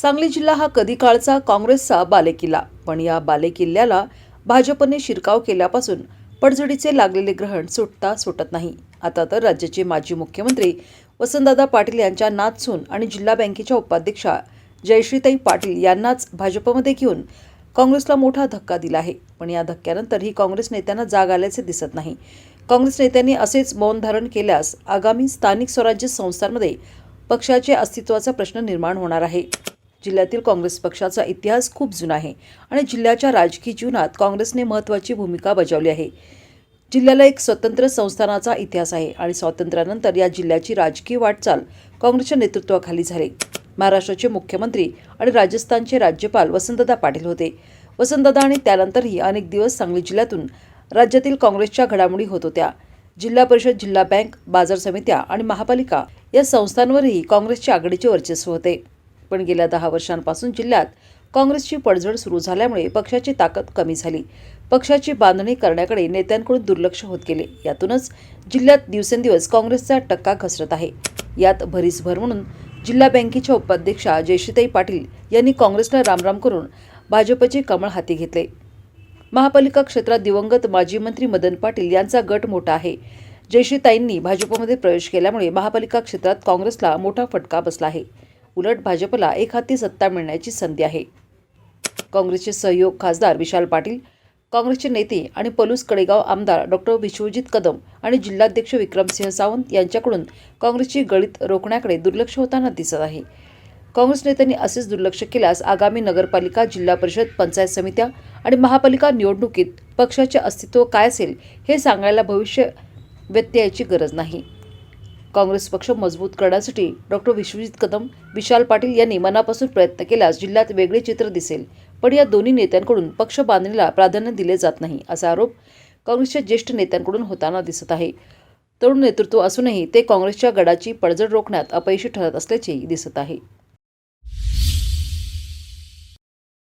सांगली जिल्हा हा कधी काळचा काँग्रेसचा बालेकिल्ला. पण या बालेकिल्ल्याला भाजपने शिरकाव केल्यापासून पडझडीचे लागलेले ग्रहण सुटता सुटत नाही. आता तर राज्याचे माजी मुख्यमंत्री वसंतदादा पाटील यांच्या नाथसून आणि जिल्हा बँकेच्या उपाध्यक्षा जयश्रीताई पाटील यांनाच भाजपमध्ये घेऊन काँग्रेसला मोठा धक्का दिला आहे. पण या धक्क्यानंतरही काँग्रेस नेत्यांना जाग आल्याचे दिसत नाही. काँग्रेस नेत्यांनी असेच मौन धारण केल्यास आगामी स्थानिक स्वराज्य संस्थांमध्ये पक्षाचे अस्तित्वाचा प्रश्न निर्माण होणार आहे. जिल्ह्यातील काँग्रेस पक्षाचा इतिहास खूप जुना आहे आणि जिल्ह्याच्या राजकीय जीवनात काँग्रेसने महत्त्वाची भूमिका बजावली आहे. जिल्ह्याला एक स्वतंत्र संस्थानाचा इतिहास आहे आणि स्वातंत्र्यानंतर या जिल्ह्याची राजकीय वाटचाल काँग्रेसच्या नेतृत्वाखाली झाली. महाराष्ट्राचे मुख्यमंत्री आणि राजस्थानचे राज्यपाल वसंतदा पाटील होते. वसंतदा आणि त्यानंतरही अनेक दिवस सांगली जिल्ह्यातून राज्यातील काँग्रेसच्या घडामोडी होत होत्या. जिल्हा परिषद जिल्हा बँक बाजार समित्या आणि महापालिका या संस्थांवरही काँग्रेसच्या आघाडीचे वर्चस्व होते. पण गेल्या दहा वर्षांपासून जिल्ह्यात काँग्रेसची पडझड सुरू झाल्यामुळे पक्षाची ताकद कमी झाली. पक्षाची बांधणी करण्याकडे नेत्यांकडून दुर्लक्ष होत गेले. यातूनच जिल्ह्यात दिवसेंदिवस काँग्रेसचा टक्का घसरत आहे. यात भरीसभर म्हणून जिल्हा बँकेच्या उपाध्यक्षा जयश्रीताई पाटील यांनी काँग्रेसला रामराम करून भाजपचे कमळ हाती घेतले. महापालिका क्षेत्रात दिवंगत माजी मंत्री मदन पाटील यांचा गट मोठा आहे. जयश्रीताईंनी भाजपमध्ये प्रवेश केल्यामुळे महापालिका क्षेत्रात काँग्रेसला मोठा फटका बसला आहे. उलट भाजपला एक हाती सत्ता मिळण्याची संधी आहे. काँग्रेसचे सहयोग खासदार विशाल पाटील काँग्रेसचे नेते आणि पलूस कडेगाव आमदार डॉक्टर विश्वजित कदम आणि जिल्हाध्यक्ष विक्रमसिंह सावंत यांच्याकडून काँग्रेसची गळीत रोखण्याकडे दुर्लक्ष होताना दिसत आहे. काँग्रेस नेत्यांनी असेच दुर्लक्ष केल्यास आगामी नगरपालिका जिल्हा परिषद पंचायत समित्या आणि महापालिका निवडणुकीत पक्षाचे अस्तित्व काय असेल हे सांगायला भविष्य व्यत्ययाची गरज नाही. काँग्रेस पक्ष मजबूत करण्यासाठी डॉक्टर विश्वजित कदम विशाल पाटील यांनी मनापासून प्रयत्न केल्यास जिल्ह्यात वेगळे चित्र दिसेल. पण या दोन्ही नेत्यांकडून पक्ष बांधणीला प्राधान्य दिले जात नाही असा आरोप काँग्रेसच्या ज्येष्ठ नेत्यांकडून होताना दिसत आहे. तरुण नेतृत्व असूनही ते काँग्रेसच्या गडाची पडझड रोखण्यात अपयशी ठरत असल्याचेही दिसत आहे.